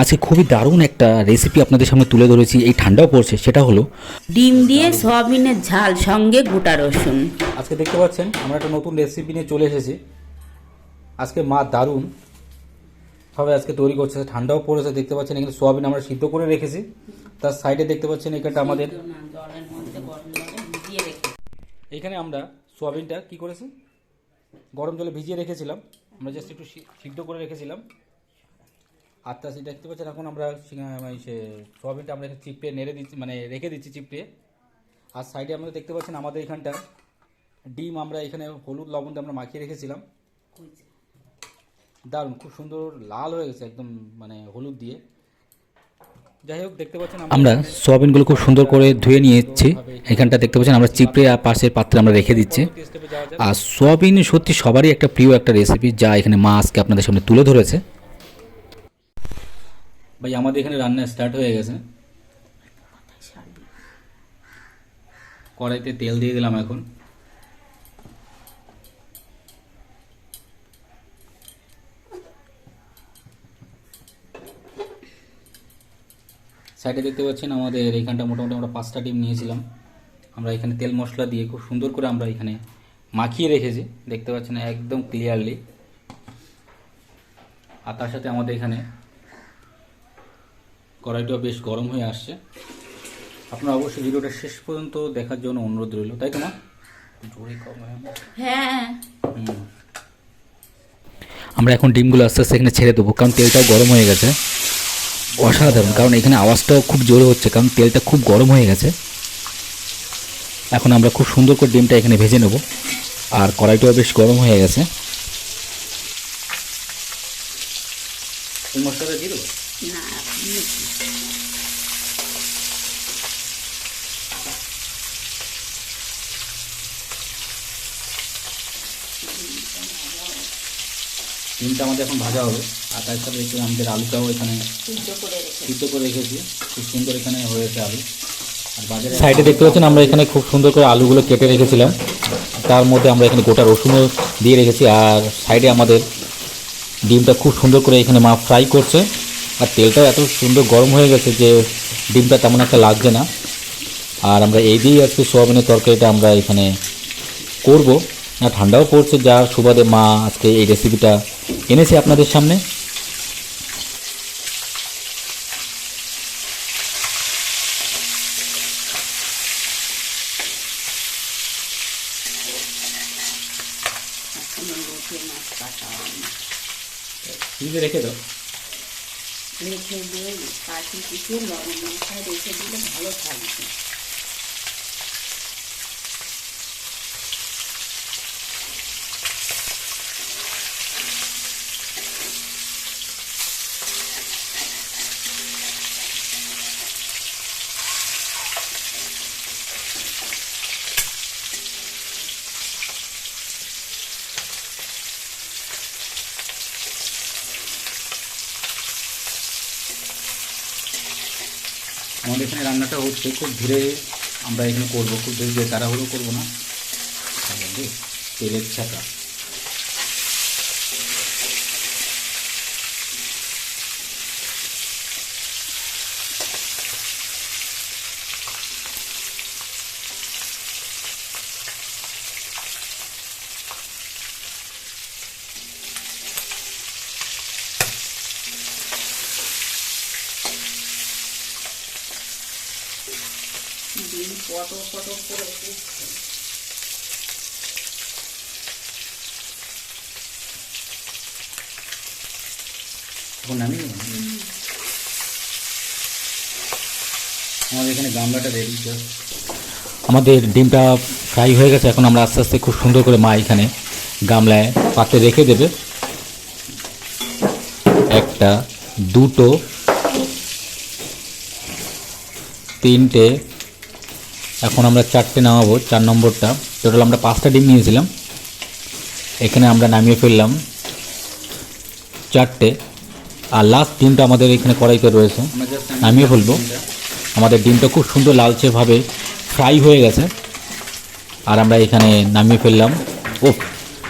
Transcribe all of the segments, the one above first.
আজকে খুবই দারুণ একটা রেসিপি আপনাদের সামনে তুলে ধরেছি এই ঠান্ডাও পড়ছে সেটা হলো ডিম দিয়ে সয়াবিনের ঝাল সঙ্গে গোটা রসুন। আজকে দেখতে পাচ্ছেন আমরা একটা নতুন রেসিপি নিয়ে চলে এসেছি। আজকে মা দারুণ ভাবে আজকে তৈরি করছে ঠান্ডাও পড়েছে দেখতে পাচ্ছেন এখানে সোয়াবিন আমরা সিদ্ধ করে রেখেছি। তার সাইডে দেখতে পাচ্ছেন এখানটা আমাদের এখানে আমরা সোয়াবিনটা কি করেছি? গরম জলে ভিজিয়ে রেখেছিলাম। আমরা জাস্ট একটু সিদ্ধ করে রেখেছিলাম। আর তা সেটা দেখতে পাচ্ছেন এখন আমরা সি- মানে সে সোয়াবিনটা আমরা চিপড়ে নেড়ে দিচ্ছি মানে রেখে দিচ্ছি চিপড়ে আর সাইডে আমরা দেখতে পাচ্ছেন আমাদের এখানটা। ডিম আমরা এখানে হলুদ লবণটা আমরা মাখিয়ে রেখেছিলাম। দারুণ খুব সুন্দর লাল হয়ে গেছে একদম মানে হলুদ দিয়ে। যাই হোক দেখতে পাচ্ছেন আমরা সোয়াবিনগুলো খুব সুন্দর করে ধুয়ে নিয়েছি। এখানটা দেখতে পাচ্ছেন আমরা চিপড়ে আর পাশের পাত্রে আমরা রেখে দিচ্ছি। আর সোয়াবিন সত্যি সবারই একটা প্রিয় একটা রেসিপি যা এখানে মা আজকে আপনাদের সামনে তুলে ধরেছে। ভাই, আমাদের এখানে রান্না স্টার্ট হয়ে গেছে। কড়াইতে তেল দিয়ে দিলাম এখন। সাইডে দেখতে পাচ্ছেন, আমাদের এইখানটা মোটামুটি আমরা পাঁচটা ডিম নিয়েছিলাম। আমরা এখানে তেল মশলা দিয়ে খুব সুন্দর করে আমরা এখানে মাখিয়ে রেখেছি। দেখতে পাচ্ছেন, একদম ক্লিয়ারলি আর তার সাথে আমাদের এখানে কড়াইটাও বেশ গরম হয়ে আসছে। আপনারা অবশ্যই ভিডিওটা শেষ পর্যন্ত দেখার জন্য অনুরোধ রইল। তাই তো মা? হয় আমার। এখন ডিমগুলো আস্তে আস্তে এখানে ছেড়ে দেবো কারণ তেলটাও গরম হয়ে গেছে। অসাধারণ কারণ এখানে আওয়াজটাও খুব জোরে হচ্ছে কারণ তেলটা খুব গরম হয়ে গেছে। এখন আমরা খুব সুন্দর করে ডিমটা এখানে ভেজে নেব আর কড়াইটাও বেশ গরম হয়ে গেছে। মশলাটা দিয়ে দেবো না ডিমটা আমাদের এখন ভাজা হবে। আর তার সাথে একটু আমাদের আলুটাও এখানে সিদ্ধ করে রেখে সিদ্ধ করে রেখেছি। খুব সুন্দর এখানে হয়েছে আলু। আর বাজারে সাইডে দেখতে পাচ্ছেন আমরা এখানে খুব সুন্দর করে আলুগুলো কেটে রেখেছিলাম। তার মধ্যে আমরা এখানে গোটা রসুনও দিয়ে রেখেছি। আর সাইডে আমাদের ডিমটা খুব সুন্দর করে এখানে মা ফ্রাই করছে। আর তেলটাও এত সুন্দর গরম হয়ে গেছে যে ডিমটা তেমন একটা লাগছে না। আর আমরা এই দিয়েই আজকে সোয়াবিনের তরকারিটা আমরা এখানে করব। ঠান্ডাও পড়ছে, যার সুবাদে মা আজকে এই রেসিপিটা এনেছে আপনাদের সামনে। রেখে দাও। রেখে দিয়ে কাটি পিছিয়ে লবণ রেখে দিলে ভালো থাকবে আমাদের এখানে রান্নাটা হচ্ছে খুব ধীরে আমরা এখানে করব খুব ধীরে তাড়াহুড়ো করব না। তেলের ছাকা আমাদের এখানে গামলাটা রেডি আমাদের ডিমটা ফ্রাই হয়ে গেছে এখন আমরা আস্তে আস্তে খুব সুন্দর করে মা এখানে গামলায় পাত্রে রেখে দেবে। একটা দুটো তিনটে এখন আমরা চারটে নামাবো চার নম্বরটা। টোটাল আমরা পাঁচটা ডিম নিয়েছিলাম। এখানে আমরা নামিয়ে ফেললাম চারটে। আর লাস্ট ডিমটা আমাদের এখানে কড়াইতে রয়েছে। নামিয়ে ফেলব। আমাদের ডিমটা খুব সুন্দর লালচেভাবে ফ্রাই হয়ে গেছে। আর আমরা এখানে নামিয়ে ফেললাম। ও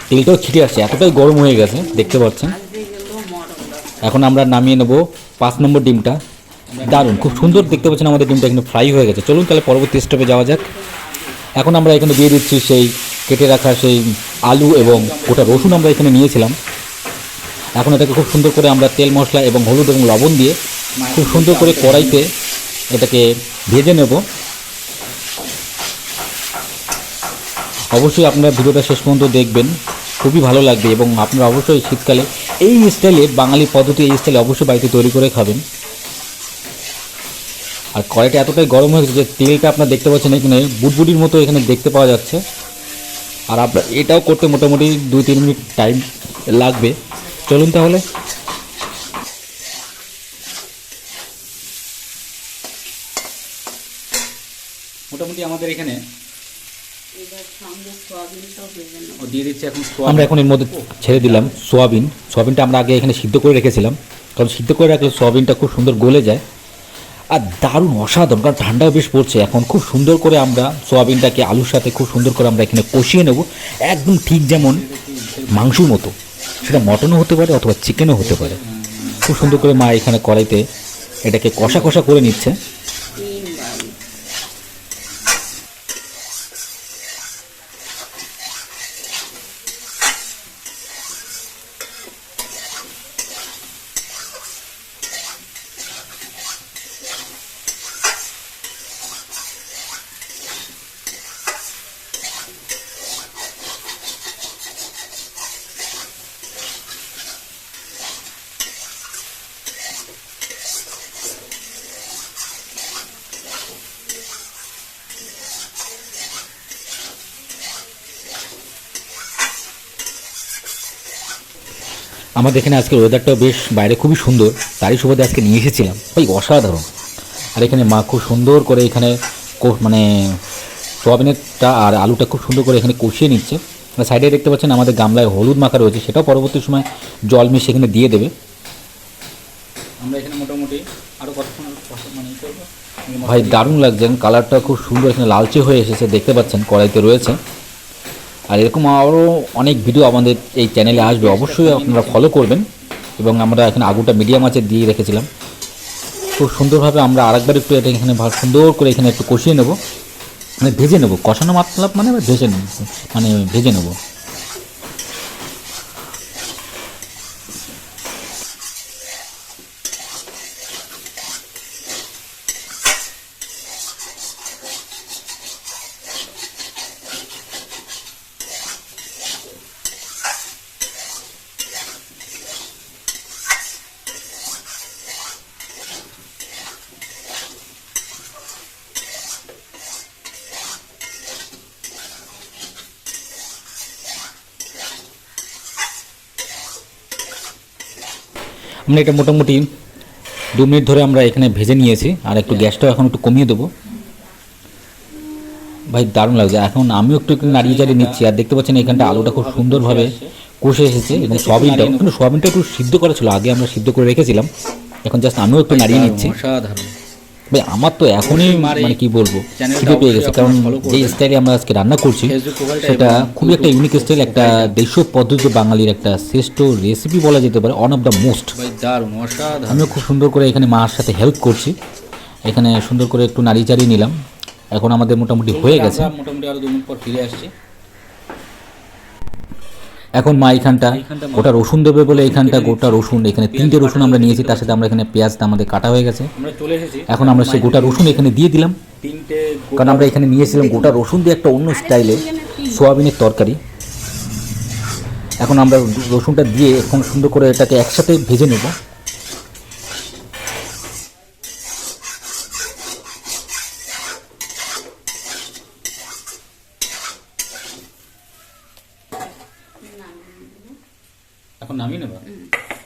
তেলটাও ছিটে আসছে, এতটাই গরম হয়ে গেছে, দেখতে পাচ্ছেন। এখন আমরা নামিয়ে নেব পাঁচ নম্বর ডিমটা। দারুণ, খুব সুন্দর দেখতে পাচ্ছেন আমাদের ডিমটা এখানে ফ্রাই হয়ে গেছে। চলুন তাহলে পরবর্তী স্টেপে যাওয়া যাক। এখন আমরা এখানে দিয়ে দিচ্ছি সেই, কেটে রাখা সেই আলু এবং গোটা রসুন আমরা এখানে নিয়েছিলাম। এখন এটাকে খুব সুন্দর করে আমরা তেল মশলা এবং হলুদ এবং লবণ দিয়ে খুব সুন্দর করে কড়াইতে এটাকে ভেজে নেব। অবশ্যই আপনারা ভিডিওটা শেষ পর্যন্ত দেখবেন। খুবই ভালো লাগবে এবং আপনারা অবশ্যই শীতকালে এই স্টাইলে, বাঙালি পদ্ধতি এই স্টাইলে অবশ্যই বাড়িতে তৈরি করে খাবেন। আর কড়াইটা এতটাই গরম হয়েছে যে তেলটা আপনারা দেখতে পাচ্ছেন এখানে, বুটবুটির মতো এখানে দেখতে পাওয়া যাচ্ছে। আর আপনার এটাও করতে মোটামুটি দুই তিন মিনিট টাইম লাগবে। চলুন তাহলে। মোটামুটি আমাদের এখানে দিয়ে দিচ্ছে আমরা এখন এর মধ্যে ছেড়ে দিলাম সোয়াবিন। সোয়াবিনটা আমরা আগে এখানে সিদ্ধ করে রেখেছিলাম। কারণ সিদ্ধ করে রাখলে সোয়াবিনটা খুব সুন্দর গলে যায়। আর দারুণ অসাধারণ কারণ ঠান্ডাও বেশ পড়ছে। এখন খুব সুন্দর করে আমরা সোয়াবিনটাকে আলুর সাথে খুব সুন্দর করে আমরা এখানে কষিয়ে নেব। একদম ঠিক যেমন মাংসর মতো। সেটা মটনও হতে পারে অথবা চিকেনও হতে পারে। খুব সুন্দর করে মা এখানে কড়াইতে এটাকে কষা কষা করে নিচ্ছে। আমাদের এখানে আজকে ওয়েদারটাও বেশ বাইরে খুবই সুন্দর, তারই সুবাদে আজকে নিয়ে এসেছিলাম। ভাই, অসাধারণ। আর এখানে মা খুব সুন্দর করে এখানে মানে সোয়াবিনেরটা আর আলুটা খুব সুন্দর করে এখানে কষিয়ে নিচ্ছে। সাইডে দেখতে পাচ্ছেন আমাদের গামলায় হলুদ মাখা রয়েছে, সেটাও পরবর্তী সময় জল মিশিয়ে এখানে দিয়ে দেবে। আমরা এখানে মোটামুটি আরও কতক্ষণ মানে ভাই, দারুণ লাগছে। কালারটা খুব সুন্দর, এখানে লালচে হয়ে এসেছে, দেখতে পাচ্ছেন, কড়াইতে রয়েছে। আর এরকম আরও অনেক ভিডিও আমাদের এই চ্যানেলে আসবে। অবশ্যই আপনারা ফলো করবেন এবং আমরা এখানে আগুটা মিডিয়াম আছে দিয়ে রেখেছিলাম। খুব সুন্দরভাবে আমরা আরেকবার একটু এটা এখানে সুন্দর করে এখানে একটু কষিয়ে নেব। মানে ভেজে নেব। কষানো মাতলাপ মানে ভেজে নেব। মানে ভেজে নেব। আমরা এটা মোটামুটি দু মিনিট ধরে আমরা এখানে ভেজে নিয়েছি আর একটু গ্যাসটাও এখন একটু কমিয়ে দেবো। ভাই দারুণ লাগছে। এখন আমিও একটু একটু নাড়িয়ে চাড়িয়ে নিচ্ছি আর দেখতে পাচ্ছেন এখানটা আলুটা খুব সুন্দরভাবে কষে এসেছে এবং সোয়াবিনটা কিন্তু সোয়াবিনটা একটু সিদ্ধ করা ছিল আগে আমরা সিদ্ধ করে রেখেছিলাম। এখন জাস্ট আমিও একটু নাড়িয়ে নিচ্ছি। অসাধারণ। ভাই আমার তো এখনই মানে কি বলব খিদে পেয়ে গেছে। কারণ যে স্টাইলে আমরা আজকে রান্না করছি সেটা খুবই একটা ইউনিক স্টাইল একটা দেশীয় পদ্ধতি বাঙালির একটা শ্রেষ্ঠ রেসিপি বলা যেতে পারে ওয়ান অফ দ্য মোস্ট আমিও খুব সুন্দর করে এখানে মার সাথে হেল্প করছি। এখানে সুন্দর করে একটু নাড়ি চাড়িয়ে নিলাম। এখন আমাদের মোটামুটি হয়ে গেছে। মোটামুটি আরও দু মিনিট পর ফিরে আসছি। এখন মা এইখানটা গোটা রসুন দেবে বলে এইখানটা গোটা রসুন এখানে তিনটে রসুন আমরা নিয়েছি তার সাথে আমরা এখানে পেঁয়াজটা আমাদের কাটা হয়ে গেছে। আমরা চলে এসেছি। এখন আমরা সেই গোটা রসুন এখানে দিয়ে দিলাম। কারণ আমরা এখানে নিয়েছিলাম গোটা রসুন দিয়ে একটা অন্য স্টাইলে সোয়াবিনের তরকারি। এখন আমরা রসুনটা দিয়ে এখন সুন্দর করে এটাকে একসাথে ভেজে নেব। এখন নামিয়ে নেব।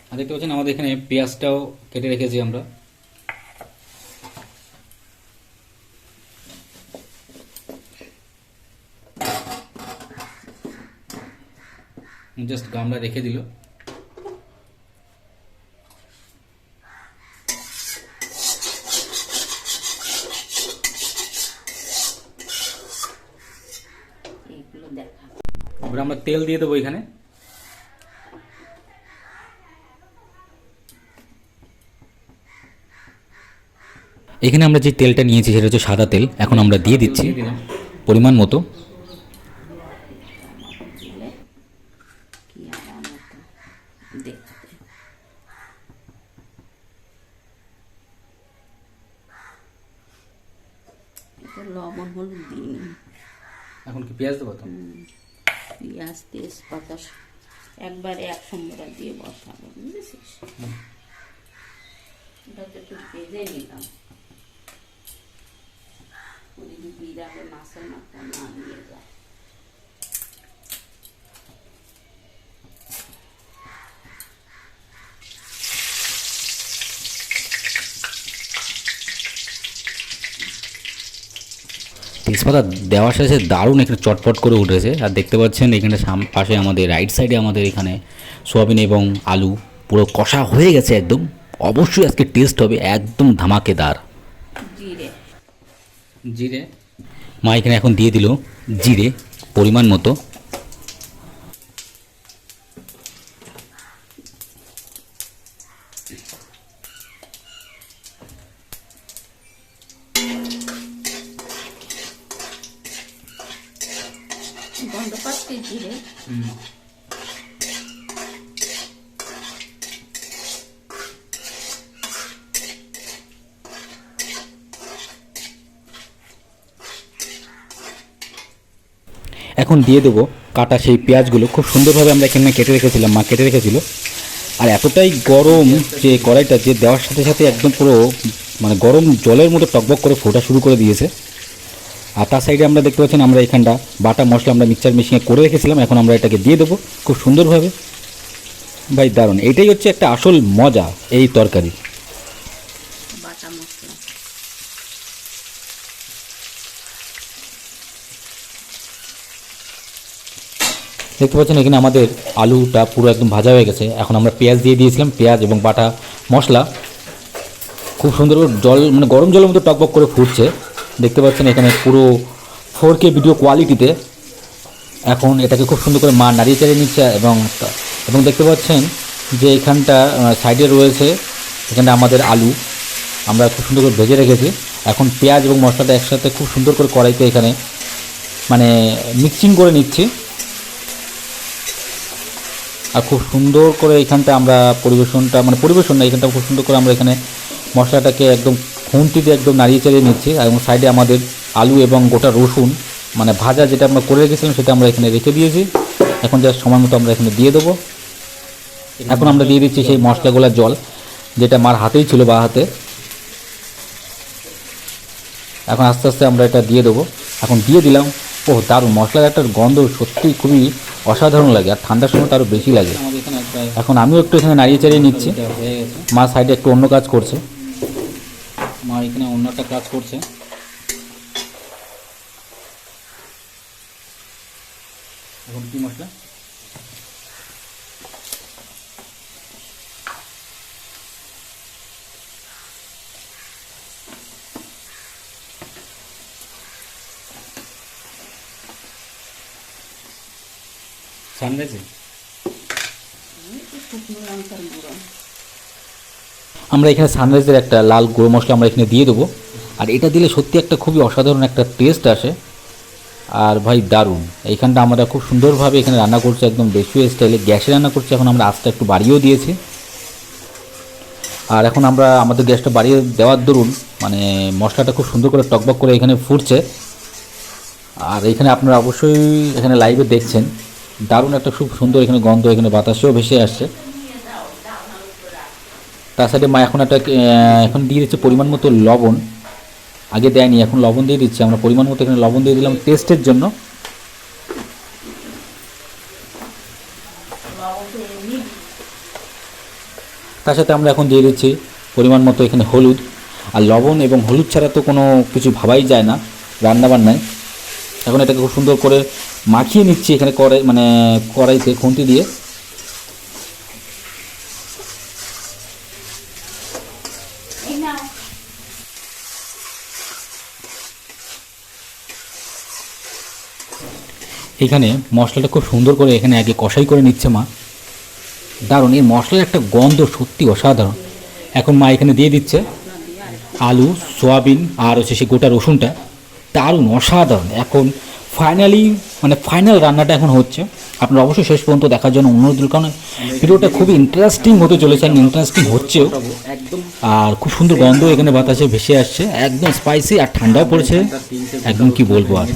আর দেখতে পাচ্ছেন আমাদের এখানে পেঁয়াজটাও কেটে রেখেছি আমরা। জাস্ট গামলা রেখে দিল। এবার আমরা তেল দিয়ে দেবো এখানে। এখানে আমরা যে তেলটা নিয়েছি, সেটা হচ্ছে সাদা তেল। এখন আমরা দিয়ে দিচ্ছি। পরিমাণ মতো দিলে কি আরাম হতো দেখতে এটা লবণ হলুদ দিইনি এখন কি পেঁয়াজ দেবো তো পেঁয়াজ তেজপাতা একবারে একসঙ্গে দিয়ে বসাবো বুঝেছিস এটা তো একটু ভেজে নিলাম ওদিকে বিড়ালে মাছের মাথা না নিয়ে যায় তেজপাতা দেওয়ার সাথে দারুণ এখানে চটপট করে উঠেছে। আর দেখতে পাচ্ছেন এখানে সাম- পাশে আমাদের রাইট সাইডে আমাদের এখানে সোয়াবিন এবং আলু পুরো কষা হয়ে গেছে একদম। অবশ্যই আজকে টেস্ট হবে একদম ধামাকেদার। জিরে। জিরে? মা এখানে এখন দিয়ে দিল জিরে পরিমাণ মতো গন্ধ পাচ্ছি এখন দিয়ে দেবো কাটা সেই পেঁয়াজগুলো। খুব সুন্দরভাবে আমরা এখানে কেটে রেখেছিলাম, মা কেটে রেখেছিল। আর এতটাই গরম যে কড়াইটা যে দেওয়ার সাথে সাথে একদম পুরো মানে গরম জলের মতো টকবক করে ফোটা শুরু করে দিয়েছে। আর তার সাইডে আমরা দেখতে পাচ্ছেন আমরা এখানটা বাটা মশলা আমরা মিক্সচার মেশিনে করে রেখেছিলাম এখন আমরা এটাকে দিয়ে দেবো খুব সুন্দরভাবে। ভাই দারুণ। এটাই হচ্ছে একটা আসল মজা এই তরকারি। দেখতে পাচ্ছেন এখানে আমাদের আলুটা পুরো একদম ভাজা হয়ে গেছে। এখন আমরা পেঁয়াজ দিয়ে দিয়েছিলাম পেঁয়াজ এবং বাটা মশলা। খুব সুন্দর করে জল মানে গরম জলের মতো টকবক করে ফুটছে। দেখতে পাচ্ছেন এখানে পুরো ফোর কে ভিডিও কোয়ালিটিতে এখন এটাকে খুব সুন্দর করে মা নাড়িয়ে চাড়িয়ে নিচ্ছে এবং এবং দেখতে পাচ্ছেন যে এখানটা সাইডে রয়েছে এখানটা আমাদের আলু। আমরা খুব সুন্দর করে ভেজে রেখেছি। এখন পেঁয়াজ এবং মশলাটা একসাথে খুব সুন্দর করে কড়াইতে এখানে মানে মিক্সিং করে নিচ্ছি। আর খুব সুন্দর করে এখানটা আমরা পরিবেশনটা মানে পরিবেশন না, এখানটা খুব সুন্দর করে আমরা এখানে মশলাটাকে একদম খুন্তি একদম নাড়িয়ে চাড়িয়ে নিচ্ছি আর এবং সাইডে আমাদের আলু এবং গোটা রসুন মানে ভাজা যেটা আমরা করে রেখেছিলাম সেটা আমরা এখানে রেখে দিয়েছি। এখন যা সময় মতো আমরা এখানে দিয়ে দেবো। এখন আমরা দিয়ে দিচ্ছি সেই মশলাগুলোর জল যেটা মার হাতেই ছিল বা হাতে। এখন আস্তে আস্তে আমরা এটা দিয়ে দেবো। এখন দিয়ে দিলাম ও দারুণ মশলার একটা গন্ধ সত্যি খুবই অসাধারণ লাগে আর ঠান্ডার সময় তো আরও বেশি লাগে। এখানে আমিও একটু এখানে নাড়িয়ে চাড়িয়ে নিচ্ছি। মা সাইডে একটু অন্য কাজ করছে। মা এখানে অন্য একটা কাজ করছে। এখন কি মশলা? সানরাইজে একটু শুকনো লঙ্কার গুঁড়ো। আমরা এখানে সানরাইজের একটা লাল গুঁড়ো মশলা আমরা এখানে দিয়ে দেবো। আর এটা দিলে সত্যি একটা খুবই অসাধারণ একটা টেস্ট আসে। আর ভাই, দারুণ। এইখানটা আমরা খুব সুন্দরভাবে এখানে রান্না করছি, একদম দেশীয় স্টাইলে গ্যাসে রান্না করছি, এখন আমরা আস্তে একটু বাড়িয়েও দিয়েছি। আর এখন আমরা আমাদের গ্যাসটা বাড়িয়ে দেওয়ার দরুন মানে মশলাটা খুব সুন্দর করে টকবক করে এখানে ফুটছে। আর এখানে আপনারা অবশ্যই এখানে লাইভে দেখছেন, দারুণ একটা খুব সুন্দর এখানে গন্ধ, এখানে বাতাসেও ভেসে আসছে। তার সাথে মা এখন একটা এখন দিয়ে দিচ্ছে পরিমাণ মতো লবণ। আগে দেয়নি, এখন লবণ দিয়ে দিচ্ছি। আমরা পরিমাণ মতো এখানে লবণ দিয়ে দিলাম টেস্টের জন্য। তার সাথে আমরা এখন দিয়ে দিচ্ছি পরিমাণ মতো এখানে হলুদ। আর লবণ এবং হলুদ ছাড়া তো কোনো কিছু ভাবাই যায় না রান্না বান্নায় এখন এটাকে খুব সুন্দর করে মাখিয়ে নিচ্ছি এখানে কড়াই মানে কড়াইতে খুন্তি দিয়ে এই নাও এখানে মশলাটা খুব সুন্দর করে এখানে আগে কষাই করে নিচ্ছে মা। দারুণ, এই মশলার একটা গন্ধ সত্যি অসাধারণ। এখন মা এখানে দিয়ে দিচ্ছে আর আলু, সোয়াবিন আর হচ্ছে সে গোটা রসুনটা। দারুণ, অসাধারণ। এখন ফাইনালি মানে ফাইনাল রান্নাটা এখন হচ্ছে। আপনারা অবশ্যই শেষ পর্যন্ত দেখার জন্য অনুরোধ দিল কারণ ভিডিওটা খুবই ইন্টারেস্টিং হতে চলেছে ইন্টারেস্টিং হচ্ছেও। আর খুব সুন্দর গন্ধ এখানে বাতাসে ভেসে আসছে, একদম স্পাইসি আর ঠান্ডাও পড়েছে। একদম কি বলব আর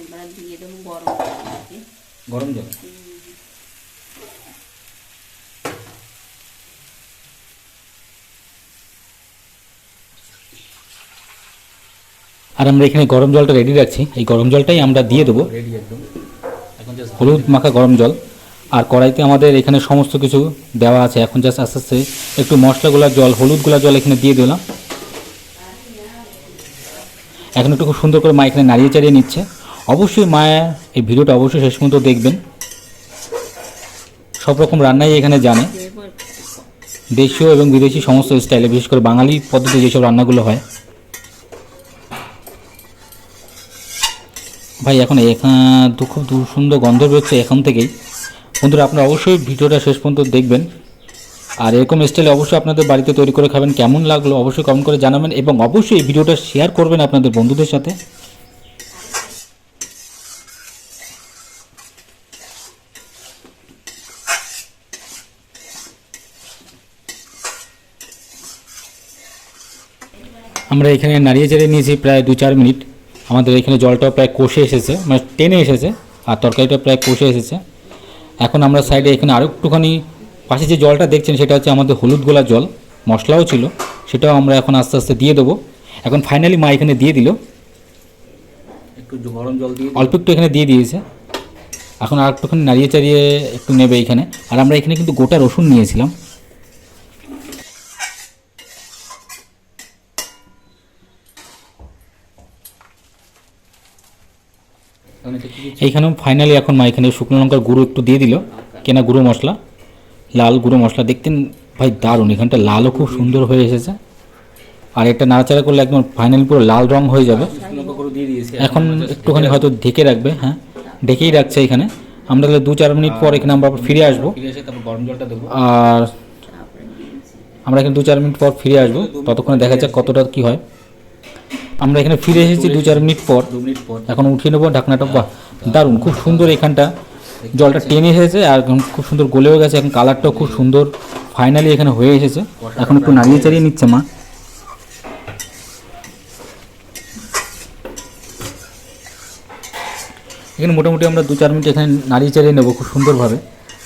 এবার দিয়ে দেবো গরম জল। গরম জল। আর আমরা এখানে গরম জলটা রেডি রাখছি। এই গরম জলটাই আমরা দিয়ে দেবো। হলুদ মাখা গরম জল। আর কড়াইতে আমাদের এখানে সমস্ত কিছু দেওয়া আছে। এখন জাস্ট আস্তে আস্তে একটু মশলাগুলা জল হলুদগুলা জল এখানে দিয়ে দিলাম। এখন একটু খুব সুন্দর করে মা এখানে নাড়িয়ে চাড়িয়ে নিচ্ছে। অবশ্যই মায়া এই ভিডিওটা অবশ্যই শেষ পর্যন্ত দেখবেন। সব রকম রান্নাই এখানে জানে। দেশীয় এবং বিদেশি সমস্ত স্টাইলে বিশেষ করে বাঙালি পদ্ধতি যেসব রান্নাগুলো হয়। ভাই, এখন এখান তো খুব সুন্দর গন্ধ বেরোচ্ছে এখান থেকেই। বন্ধুরা, আপনারা অবশ্যই ভিডিওটা শেষ পর্যন্ত দেখবেন। আর এরকম স্টাইলে অবশ্যই আপনাদের বাড়িতে তৈরি করে খাবেন। কেমন লাগল অবশ্যই কমেন্ট করে জানাবেন এবং অবশ্যই ভিডিওটা শেয়ার করবেন আপনাদের বন্ধুদের সাথে। আমরা এখানে নাড়িয়ে চেড়ে নিয়েছি প্রায় দু চার মিনিট। আমাদের এখানে জলটাও প্রায় কষে এসেছে মানে টেনে এসেছে আর তরকারিটা প্রায় কষে এসেছে। এখন আমরা সাইডে এখানে আরও একটুখানি পাশে যে জলটা দেখছেন সেটা হচ্ছে আমাদের হলুদ গোলা জল মশলাও ছিল সেটাও আমরা এখন আস্তে আস্তে দিয়ে দেবো। এখন ফাইনালি মা এখানে দিয়ে দিল। একটু গরম জল দিয়ে অল্প একটু এখানে দিয়ে দিয়েছে। এখন আর একটুখানি নাড়িয়ে চাড়িয়ে একটু নেবে এখানে। আর আমরা এখানে কিন্তু গোটা রসুন নিয়েছিলাম এখন এটা কি দিচ্ছি? এইখানেও ফাইনালি এখন মা এখানে শুকনো লঙ্কার গুঁড়ো একটু দিয়ে দিল। কেনা গুঁড়ো মশলা লাল গুঁড়ো মশলা। দেখতেন ভাই দারুণ এখানটা লালও খুব সুন্দর হয়ে এসেছে। আর এটা নাড়াচাড়া করলে একদম ফাইনালি পুরো লাল রং হয়ে যাবে। এখন একটুখানি হয়তো ঢেকে রাখবে হ্যাঁ ঢেকেই রাখছে এখানে। আমরা তাহলে দু চার মিনিট পর এখানে আমরা আবার ফিরে আসব। আর আমরা এখানে দু চার মিনিট পর ফিরে আসব। ততক্ষণে দেখা যাক কতটা কি হয়। আমরা এখানে ফিরে এসেছি দু চার মিনিট পর। মিনিট পর। এখন উঠিয়ে নেব ঢাকনাটা। বাহ দারুণ খুব সুন্দর এখানটা। জলটা টেনে এসেছে আর খুব সুন্দর গলেও গেছে। এখন কালারটাও খুব সুন্দর। ফাইনালি এখানে হয়ে এসেছে। এখন একটু নাড়িয়ে চাড়িয়ে নিচ্ছে মা। এখানে মোটামুটি আমরা দু চার মিনিট এখানে নাড়িয়ে চাড়িয়ে নেব খুব সুন্দরভাবে।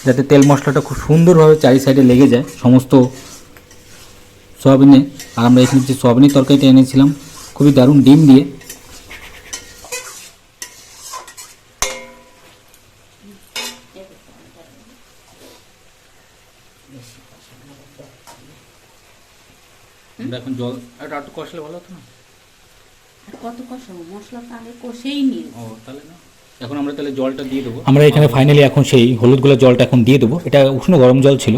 যাতে তেল মশলাটা খুব সুন্দরভাবে চারি সাইডে লেগে যায় সমস্ত সয়াবিনে। আর আমরা এখানে যে সয়াবিনের তরকারিটা এনেছিলাম খুবই দারুণ ডিম দিয়ে। আমরা এখন জল একটু একটু কষলে ভালো হতো না? আর কত কষাবো? মশলা তো আগে কষেই নিই ও তাহলে না। এখন আমরা তাহলে জলটা দিয়ে দেবো। আমরা এখানে ফাইনালি এখন সেই হলুদগুলো জলটা এখন দিয়ে দেবো। এটা উষ্ণ গরম জল ছিল।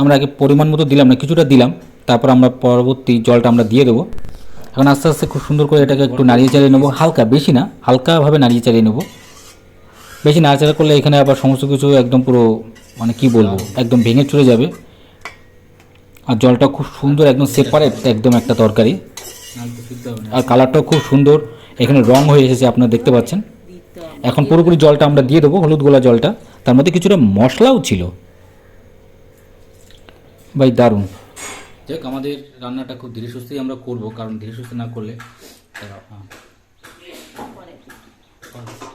আমরা আগে পরিমাণ মতো দিলাম না কিছুটা দিলাম। তারপর আমরা পরবর্তী জলটা আমরা দিয়ে দেবো। এখন আস্তে আস্তে খুব সুন্দর করে এটাকে একটু নাড়িয়ে চাড়িয়ে নেব। হালকা বেশি না হালকাভাবে নাড়িয়ে চাড়িয়ে নেব। বেশি নাড়াচাড়া করলে এখানে আবার সমস্ত কিছু একদম পুরো মানে কি বলব একদম ভেঙে চলে যাবে। আর জলটা খুব সুন্দর একদম সেপারেট একদম একটা তরকারি। আর কালারটাও খুব সুন্দর। এখানে রং হয়ে এসেছে আপনারা দেখতে পাচ্ছেন। এখন পুরোপুরি জলটা আমরা দিয়ে দেবো হলুদ গোলা জলটা। তার মধ্যে কিছুটা মশলাও ছিল। ভাই দারুণ। যাক আমাদের রান্নাটা খুব ধীরে সুস্থেই আমরা করব কারণ ধীরে সুস্থে না করলে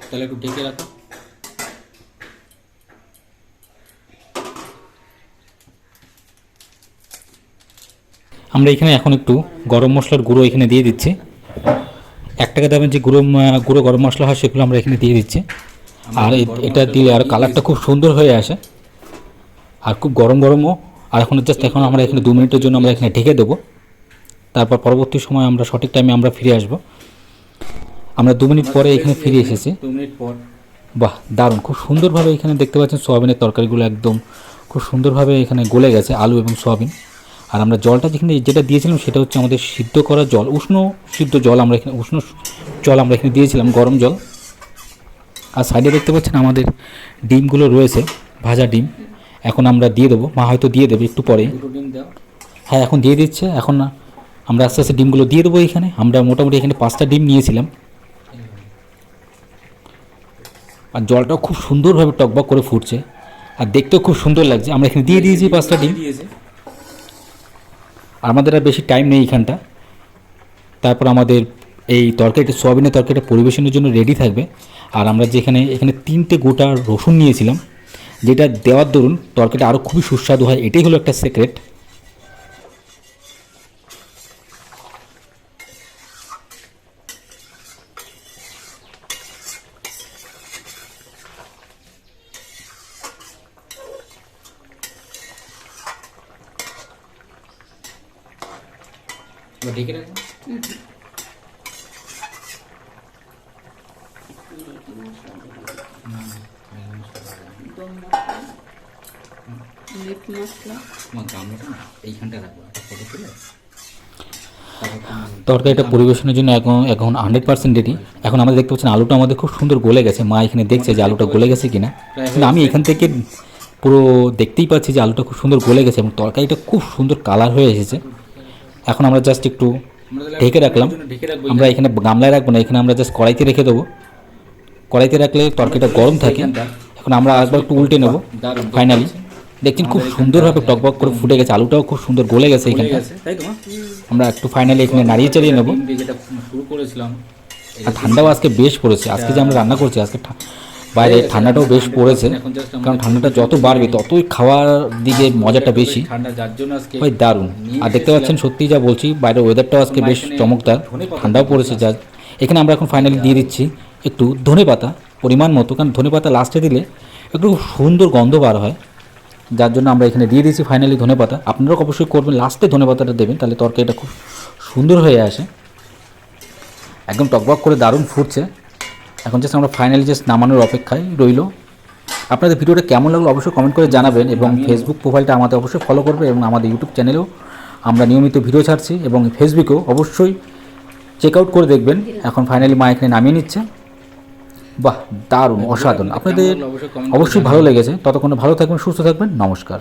তাহলে একটু ঢেকে রাখো। আমরা এখানে এখন একটু গরম মশলার গুঁড়ো এখানে দিয়ে দিচ্ছি। এক টাকা দামের যে গুঁড়ো গুঁড়ো গরম মশলা হয় সেগুলো আমরা এখানে দিয়ে দিচ্ছি। আর এটা দিলে আর কালারটা খুব সুন্দর হয়ে আসে। আর খুব গরম গরমও আর এখন জাস্ট এখন আমরা এখানে দু মিনিটের জন্য আমরা এখানে ঢেকে দেবো। তারপর পরবর্তী সময় আমরা সঠিক টাইমে আমরা ফিরে আসব। আমরা দু মিনিট পরে এখানে ফিরে এসেছি। দু মিনিট পর। বাহ দারুণ। খুব সুন্দরভাবে এখানে দেখতে পাচ্ছেন সোয়াবিনের তরকারিগুলো একদম খুব খুব সুন্দরভাবে এখানে গলে গেছে আলু এবং সোয়াবিন। আর আমরা জলটা যেখানে যেটা দিয়েছিলাম সেটা হচ্ছে আমাদের সিদ্ধ করা জল উষ্ণ সিদ্ধ জল আমরা এখানে উষ্ণ জল আমরা এখানে দিয়েছিলাম গরম জল। আর সাইডে দেখতে পাচ্ছেন আমাদের ডিমগুলো রয়েছে ভাজা ডিম। এখন আমরা দিয়ে দেবো। মা হয়তো দিয়ে দেবে একটু পরে। হ্যাঁ এখন দিয়ে দিচ্ছে। এখন আমরা আস্তে আস্তে ডিমগুলো দিয়ে দেবো এখানে। আমরা মোটামুটি এখানে পাঁচটা ডিম নিয়েছিলাম। আর জলটাও খুব সুন্দরভাবে টকবক করে ফুটছে। আর দেখতেও খুব সুন্দর লাগছে। আমরা এখানে দিয়ে দিয়েছি পাঁচটা ডিম। দিয়েছে। আর আমাদের আর বেশি টাইম নেই এখানটা তারপর আমাদের এই তরকারিটা সোয়াবিনের তরকারিটা পরিবেশনের জন্য রেডি থাকবে। আর আমরা যেখানে এখানে তিনটে গোটা রসুন নিয়েছিলাম। যেটা দেওয়ার দরুন তরকারিটা আরও খুবই সুস্বাদু হয় এটাই হলো একটা সিক্রেট ঢেকে রাখব মশলা তোমার গামলাটা না এইখানটা রাখব একটা ফটো তুলে। তরকারিটা পরিবেশনের জন্য এখন এখন হান্ড্রেড পার্সেন্ট রেডি এখন আমরা দেখতে পাচ্ছেন আলুটা আমাদের খুব সুন্দর গলে গেছে। মা এখানে দেখছে যে আলুটা গলে গেছে কিনা। কিন্তু আমি এখান থেকে পুরো দেখতেই পাচ্ছি যে আলুটা খুব সুন্দর গলে গেছে এবং তরকারিটা খুব সুন্দর কালার হয়ে এসেছে। এখন আমরা জাস্ট একটু ঢেকে রাখলাম। আমরা এখানে গামলায় রাখব না এখানে আমরা জাস্ট কড়াইতে রেখে দেবো। কড়াইতে রাখলে তরকারিটা গরম থাকে। এখন আমরা আরেকবার একটু উল্টে নেব ফাইনালি দেখছেন খুব সুন্দরভাবে টকবক করে ফুটে গেছে আলুটাও খুব সুন্দর গলে গেছে হয়ে তো আমরা একটু ফাইনালি এখানে নাড়িয়ে চালিয়ে নেব। শুরু করেছিলাম আর ঠান্ডাও আজকে বেশ পড়েছে আজকে যে আমরা রান্না করছি আজকে বাইরে ঠান্ডাটাও বেশ পড়েছে এখন কারণ ঠান্ডাটা যত বাড়বে ততই খাওয়ার দিকে মজাটা বেশি। যার জন্য আজকে ভাই দারুণ। আর দেখতে পাচ্ছেন সত্যি যা বলছি বাইরের ওয়েদারটাও আজকে বেশ চমকদার ঠান্ডাও পড়েছে যা এখানে আমরা এখন ফাইনালি দিয়ে দিচ্ছি একটু ধনে পাতা পরিমাণ মতো কারণ ধনে পাতা লাস্টে দিলে একটু সুন্দর গন্ধ বার হয়। যার জন্য আমরা এখানে দিয়ে দিয়েছি ফাইনালি ধনে পাতা। আপনারাও অবশ্যই করবেন লাস্টে ধনে পাতাটা দেবেন তাহলে তরকারিটা খুব সুন্দর হয়ে আসে। একদম টকবক করে দারুণ ফুটছে। এখন জাস্ট আমরা ফাইনালি জাস্ট নামানোর অপেক্ষায় রইল। আপনাদের ভিডিওটা কেমন লাগল অবশ্যই কমেন্ট করে জানাবেন এবং ফেসবুক প্রোফাইলটা আমাদের অবশ্যই ফলো করবে এবং আমাদের ইউটিউব চ্যানেলেও আমরা নিয়মিত ভিডিও ছাড়ছি এবং ফেসবুকেও অবশ্যই চেক আউট করে দেখবেন। এখন ফাইনালি মা এখানে নামিয়ে নিচ্ছে। বাহ দারুণ অসাধারণ। আপনাদের অবশ্যই ভালো লেগেছে। ততক্ষণে ভালো থাকবেন সুস্থ থাকবেন। নমস্কার।